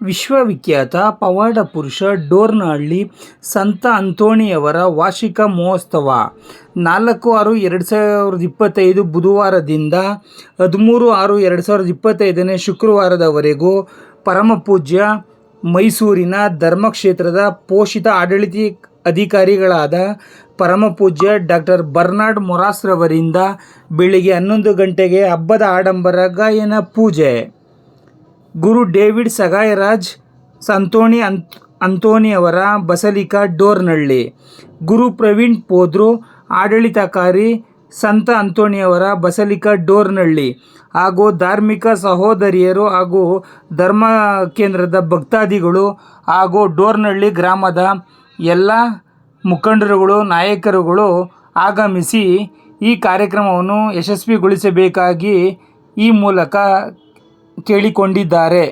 ವಿಶ್ವವಿಖ್ಯಾತ ಪವಾಡ ಪುರುಷ ಡೋರ್ನಹಳ್ಳಿ ಸಂತ ಅಂತೋಣಿಯವರ ವಾರ್ಷಿಕ ಮಹೋತ್ಸವ. ನಾಲ್ಕು ಆರು ಎರಡು ಸಾವಿರದ ಇಪ್ಪತ್ತೈದು ಬುಧವಾರದಿಂದ ಹದಿಮೂರು ಆರು ಎರಡು ಸಾವಿರದ ಇಪ್ಪತ್ತೈದನೇ ಶುಕ್ರವಾರದವರೆಗೂ ಪರಮಪೂಜ್ಯ ಮೈಸೂರಿನ ಧರ್ಮಕ್ಷೇತ್ರದ ಪೋಷಿತ ಆಡಳಿತ ಅಧಿಕಾರಿಗಳಾದ ಪರಮಪೂಜ್ಯ ಡಾಕ್ಟರ್ ಬರ್ನಾರ್ಡ್ ಮೊರಾಸ್ರವರಿಂದ ಬೆಳಿಗ್ಗೆ ಹನ್ನೊಂದು ಗಂಟೆಗೆ ಹಬ್ಬದ ಆಡಂಬರ ಗಾಯನ ಪೂಜೆ. ಗುರು ಡೇವಿಡ್ ಸಗಾಯರಾಜ್, ಸಂತೋಣಿ ಅಂತ್, ಅಂತೋಣಿಯವರ ಬಸಲಿಕಾ ಡೋರ್ನಳ್ಳಿ, ಗುರು ಪ್ರವೀಣ್ ಪೋದ್ರು, ಆಡಳಿತಕಾರಿ ಸಂತ ಅಂತೋಣಿಯವರ ಬಸಲಿಕಾ ಡೋರ್ನಳ್ಳಿ ಹಾಗೂ ಧಾರ್ಮಿಕ ಸಹೋದರಿಯರು ಹಾಗೂ ಧರ್ಮ ಕೇಂದ್ರದ ಭಕ್ತಾದಿಗಳು ಹಾಗೂ ಡೋರ್ನಳ್ಳಿ ಗ್ರಾಮದ ಎಲ್ಲ ಮುಖಂಡರುಗಳು, ನಾಯಕರುಗಳು ಆಗಮಿಸಿ ಈ ಕಾರ್ಯಕ್ರಮವನ್ನು ಯಶಸ್ವಿಗೊಳಿಸಬೇಕಾಗಿ ಈ ಮೂಲಕ ಕೇಳಿಕೊಂಡಿದ್ದಾರೆ.